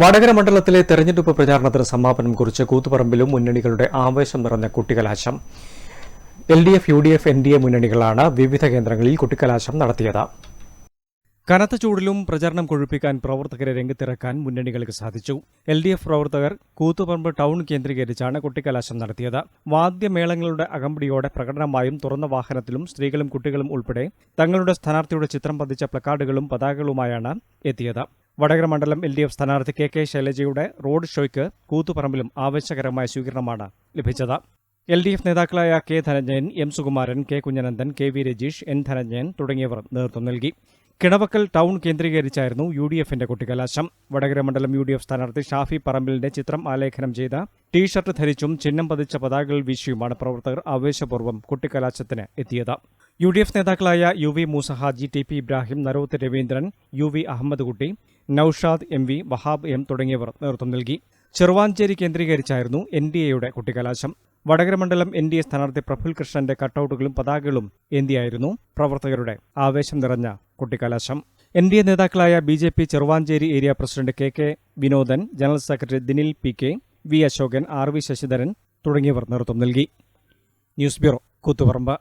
വടകര മണ്ഡലത്തിലെ തെരഞ്ഞെടുപ്പ് പ്രചാരണത്തിന് സമാപനം കുറിച്ച് കൂത്തുപറമ്പിലും മുന്നണികളുടെ ആവേശം നിറഞ്ഞ കുട്ടികലാശം. L D F U D F N D A മുന്നണികളാണ് വിവിധ കേന്ദ്രങ്ങളിൽ കുട്ടിക്കലാശം നടത്തിയത്. കനത്ത ചൂടിലും പ്രചരണം കൊഴുപ്പിക്കാൻ പ്രവർത്തകരെ രംഗത്തിറക്കാൻ മുന്നണികൾക്ക് സാധിച്ചു. എൽ ഡി എഫ് പ്രവർത്തകർ കൂത്തുപറമ്പ് ടൗൺ കേന്ദ്രീകരിച്ചാണ് കുട്ടിക്കലാശം നടത്തിയത്. വാദ്യമേളങ്ങളുടെ അകമ്പടിയോടെ പ്രകടനമായും തുറന്ന വാഹനത്തിലും സ്ത്രീകളും കുട്ടികളും ഉൾപ്പെടെ തങ്ങളുടെ സ്ഥാനാർത്ഥിയുടെ ചിത്രം പതിച്ച പ്ലക്കാർഡുകളും പതാകകളുമായാണ് എത്തിയത്. വടകര മണ്ഡലം എൽ ഡി എഫ് സ്ഥാനാർത്ഥി കെ കെ ശൈലജയുടെ റോഡ് ഷോയ്ക്ക് കൂത്തുപറമ്പിലും ആവേശകരമായ സ്വീകരണമാണ് ലഭിച്ചത്. എൽ ഡി എഫ് നേതാക്കളായ K Dhananjayan M Sukumaran K Kunhanandan K V Rajeesh N Dhananjayan തുടങ്ങിയവർ നേതൃത്വം നൽകി. കിണവക്കൽ ടൗൺ കേന്ദ്രീകരിച്ചായിരുന്നു യു ഡി എഫിന്റെ കുട്ടിക്കലാശം. വടകര മണ്ഡലം യു ഡി എഫ് സ്ഥാനാർത്ഥി ഷാഫി പറമ്പിലിന്റെ ചിത്രം ആലേഖനം ചെയ്ത ടീഷർട്ട് ധരിച്ചും ചിഹ്നം പതിച്ച പതാകകൾ വീശിയുമാണ് പ്രവർത്തകർ ആവേശപൂർവം കുട്ടിക്കലാശത്തിന് എത്തിയത്. യു ഡി എഫ് നേതാക്കളായ U V Moosahaji T P Ibrahim Naroth Raveendran U V Ahammed Kutty Noushad M V Wahab M തുടങ്ങിയവർ നേതൃത്വം നൽകി. ചെറുവാഞ്ചേരി കേന്ദ്രീകരിച്ചായിരുന്നു എൻ ഡി എയുടെ കുട്ടിക്കലാശം വടകര മണ്ഡലം എൻ ഡി എ സ്ഥാനാർത്ഥി പ്രഫുൽ കൃഷ്ണന്റെ കട്ടൌട്ടുകളും പതാകകളും എന്തിയായിരുന്നു പ്രവർത്തകരുടെ ആവേശം നിറഞ്ഞ കുട്ടിക്കലാശം എൻ ഡി എ നേതാക്കളായ B J P Cheruvancheri area president K K Vinodan general secretary Dinil P K V Ashokan R V Sasidharan തുടങ്ങിയവർ നേതൃത്വം നൽകി. News bureau Koothuparamba.